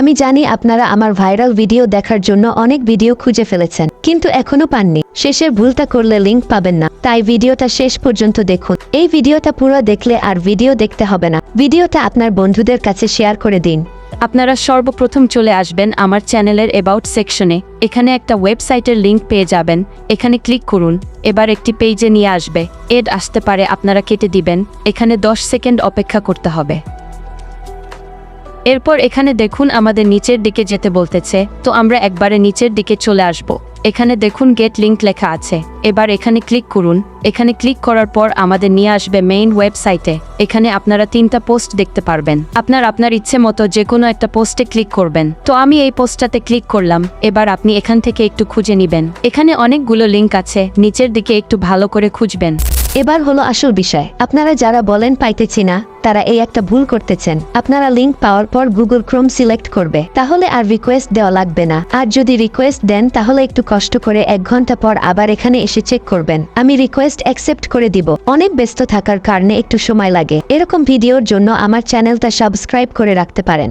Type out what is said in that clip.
আমি জানি আপনারা আমার ভাইরাল ভিডিও দেখার জন্য অনেক ভিডিও খুঁজে ফেলেছেন, কিন্তু এখনও পাননি। শেষের ভুলটা করলে লিংক পাবেন না। তাই ভিডিওটা শেষ পর্যন্ত দেখুন। এই ভিডিওটা পুরো দেখলে আর ভিডিও দেখতে হবে না। ভিডিওটা আপনার বন্ধুদের কাছে শেয়ার করে দিন। আপনারা সর্বপ্রথম চলে আসবেন আমার চ্যানেলের অ্যাবাউট সেকশনে এখানে একটা ওয়েবসাইটের লিংক পেয়ে যাবেন। এখানে ক্লিক করুন। এবার একটি পেজে নিয়ে আসবে। এড আসতে পারে, আপনারা কেটে দিবেন। এখানে 10 সেকেন্ড অপেক্ষা করতে হবে। এরপর এখানে দেখুন আমাদের নিচের দিকে যেতে বলতেছে, তো আমরা একবারে নিচের দিকে চলে আসব। এখানে দেখুন গেট লিঙ্ক লেখা আছে। এবার এখানে ক্লিক করুন। এখানে ক্লিক করার পর আমাদের নিয়ে আসবে মেইন ওয়েবসাইটে এখানে আপনারা তিনটা পোস্ট দেখতে পারবেন। আপনার আপনার ইচ্ছে মতো যে কোনো একটা পোস্টে ক্লিক করবেন। তো আমি এই পোস্টটাতে ক্লিক করলাম। এবার আপনি এখান থেকে একটু খুঁজে নেবেন। এখানে অনেকগুলো লিঙ্ক আছে। নিচের দিকে একটু ভালো করে খুঁজবেন। এবার হলো আসল বিষয়। আপনারা যারা বলেন পাইতেছি না, তারা এই একটা ভুল করতেছেন। আপনারা লিংক পাওয়ার পর গুগল ক্রোম সিলেক্ট করবে। তাহলে আর রিকোয়েস্ট দেওয়া লাগবে না। আর যদি রিকোয়েস্ট দেন, তাহলে একটু কষ্ট করে এক ঘণ্টা পর আবার এখানে এসে চেক করবেন। আমি রিকোয়েস্ট অ্যাকসেপ্ট করে দিব। অনেক ব্যস্ত থাকার কারণে একটু সময় লাগে। এরকম ভিডিওর জন্য আমার চ্যানেলটা সাবস্ক্রাইব করে রাখতে পারেন।